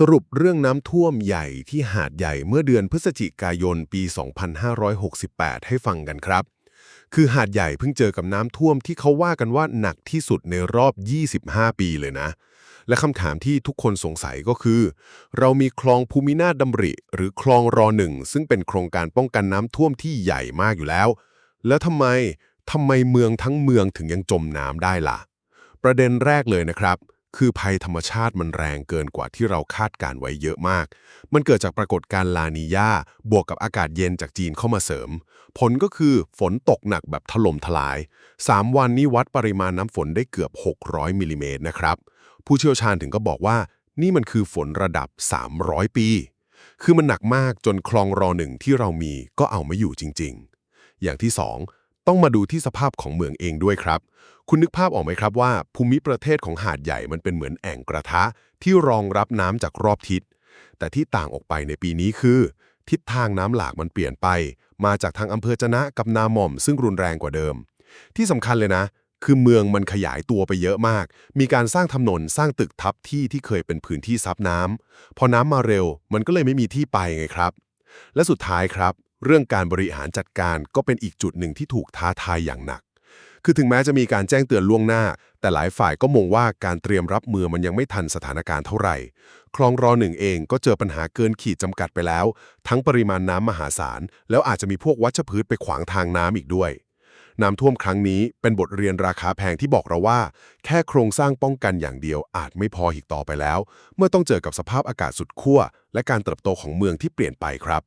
สรุปเรื่องน้ำท่วมใหญ่ที่หาดใหญ่เมื่อเดือนพฤศจิกายนปี 2568 ให้ฟังกันครับ คือหาดใหญ่เพิ่งเจอกับน้ำท่วมที่เขาว่ากันว่าหนักที่สุดในรอบ 25 ปีเลยนะ และคำถามที่ทุกคนสงสัยก็คือ เรามีคลองภูมินาถดำริ หรือคลองรอหนึ่งซึ่งเป็นโครงการป้องกันน้ำท่วมที่ใหญ่มากอยู่แล้ว แล้วทำไมทำไมเมืองทั้งเมืองถึงยังจมน้ำได้ล่ะ ประเด็นแรกเลยนะครับ คือภัยธรรมชาติมันแรงเกินกว่าที่เราคาดการไว้เยอะมาก มันเกิดจากปรากฏการณ์ลานียาบวกกับอากาศเย็นจากจีนเข้ามาเสริม ผลก็คือฝนตกหนักแบบถล่มทลาย 3 วันนี้วัดปริมาณน้ำฝนได้เกือบ 600มิลลิเมตรนะครับ ผู้เชี่ยวชาญถึงก็บอกว่า นี่มันคือฝนระดับ 300 ปี คือมันหนักมากจนคลองรอหนึ่งที่เรามีก็เอาไม่อยู่จริง ๆ อย่างที่ 2 ต้องมาดูที่สภาพของเมืองเองด้วยครับ คุณนึกภาพออกไหมครับว่า ภูมิประเทศของหาดใหญ่มันเป็นเหมือนแอ่งกระทะ ที่รองรับน้ำจากรอบทิศ แต่ที่ต่างออกไปในปีนี้คือ ทิศทางน้ำหลากมันเปลี่ยนไป มาจากทางอำเภอจะนะกับนาหม่อม ซึ่งรุนแรงกว่าเดิม ที่สำคัญเลยนะ คือเมืองมันขยายตัวไปเยอะมาก มีการสร้างถนนสร้างตึกทับที่ที่เคยเป็นพื้นที่ซับน้ำพอน้ำมาเร็ว มันก็เลยไม่มีที่ไปไงครับ และสุดท้ายครับ เรื่องการบริหารจัดการก็เป็นอีกจุดหนึ่งที่ถูกท้าทายอย่างหนัก คือถึงแม้จะมีการแจ้งเตือนล่วงหน้า แต่หลายฝ่ายก็มองว่าการเตรียมรับมือมันยังไม่ทันสถานการณ์เท่าไหร่ คลองรอหนึ่งเองก็เจอปัญหาเกินขีดจำกัดไปแล้ว ทั้งปริมาณน้ำมหาศาล แล้วอาจจะมีพวกวัชพืชไปขวางทางน้ำอีกด้วย น้ำท่วมครั้งนี้เป็นบทเรียนราคาแพงที่บอกเราว่า แค่โครงสร้างป้องกันอย่างเดียวอาจไม่พออีกต่อไปแล้ว เมื่อต้องเจอกับสภาพอากาศสุดขั้วและการเติบโตของเมืองที่เปลี่ยนไปครับ